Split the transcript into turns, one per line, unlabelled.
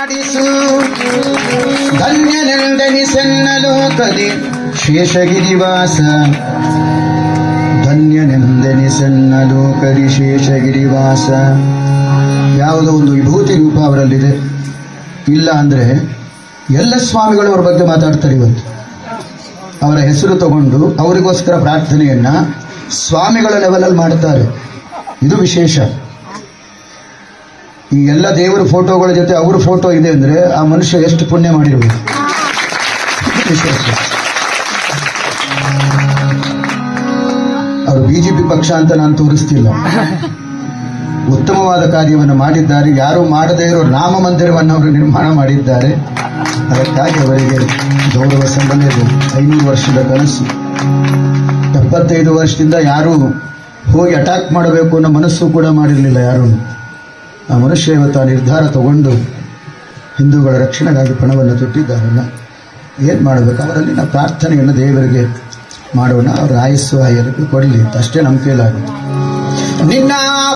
ಮಾಡಿಸು ಧನ್ಯನೆಂದೆನಿಸೆನ್ನಲು ಕಲಿ ಶೇಷಗಿರಿವಾಸ. ಧನ್ಯನೆಂದೆನಿಸೆನ್ನಲು ಕಲಿ ಶೇಷಗಿರಿವಾಸ. ಯಾವುದೋ ಒಂದು ವಿಭೂತಿ ರೂಪ ಅವರಲ್ಲಿದೆ. ಇಲ್ಲ ಅಂದ್ರೆ ಎಲ್ಲ ಸ್ವಾಮಿಗಳು ಅವ್ರ ಬಗ್ಗೆ ಮಾತಾಡ್ತಾರೆ ಇವತ್ತು. ಅವರ ಹೆಸರು ತಗೊಂಡು ಅವರಿಗೋಸ್ಕರ ಪ್ರಾರ್ಥನೆಯನ್ನ ಸ್ವಾಮಿಗಳ ಲೆವೆಲಲ್ಲಿ ಮಾಡ್ತಾರೆ. ಇದು ವಿಶೇಷ. ಈ ಎಲ್ಲ ದೇವರ ಫೋಟೋಗಳ ಜೊತೆ ಅವ್ರ ಫೋಟೋ ಇದೆ ಅಂದ್ರೆ ಆ ಮನುಷ್ಯ ಎಷ್ಟು ಪುಣ್ಯ ವಿಶೇಷ. ಅವರು ಬಿಜೆಪಿ ಪಕ್ಷ ಅಂತ ನಾನು ತೋರಿಸ್ತಿಲ್ಲ. ಉತ್ತಮವಾದ ಕಾರ್ಯವನ್ನು ಮಾಡಿದ್ದಾರೆ. ಯಾರು ಮಾಡದೇ ಇರೋ ರಾಮ ಮಂದಿರವನ್ನು ಅವರು ನಿರ್ಮಾಣ ಮಾಡಿದ್ದಾರೆ. ಅದಕ್ಕಾಗಿ ಅವರಿಗೆ ಗೌರವ ಸಂಬಂಧ ಐನೂರು ವರ್ಷದ ಕನಸು. ಎಪ್ಪತ್ತೈದು ವರ್ಷದಿಂದ ಯಾರು ಹೋಗಿ ಅಟ್ಯಾಕ್ ಮಾಡಬೇಕು ಅನ್ನೋ ಮನಸ್ಸು ಕೂಡ ಮಾಡಿರಲಿಲ್ಲ ಯಾರೂ ಆ ಮನುಷ್ಯ ಇವತ್ತು ನಿರ್ಧಾರ ತಗೊಂಡು ಹಿಂದೂಗಳ ರಕ್ಷಣೆಗಾಗಿ ಪಣವನ್ನು ತೊಟ್ಟಿದ್ದಾರಲ್ಲ, ಏನು ಮಾಡಬೇಕು? ಅವರಲ್ಲಿ ನಾವು ಪ್ರಾರ್ಥನೆಯನ್ನು ದೇವರಿಗೆ ಮಾಡೋಣ, ಅವರ ಆಯಸ್ಸು ಆಯರಿಗೆ ಕೊಡಲಿ ಅಂತ ಅಷ್ಟೇ ನಮ್ಮ ಕೈಲಾಗುತ್ತೆ ನಿನ್ನ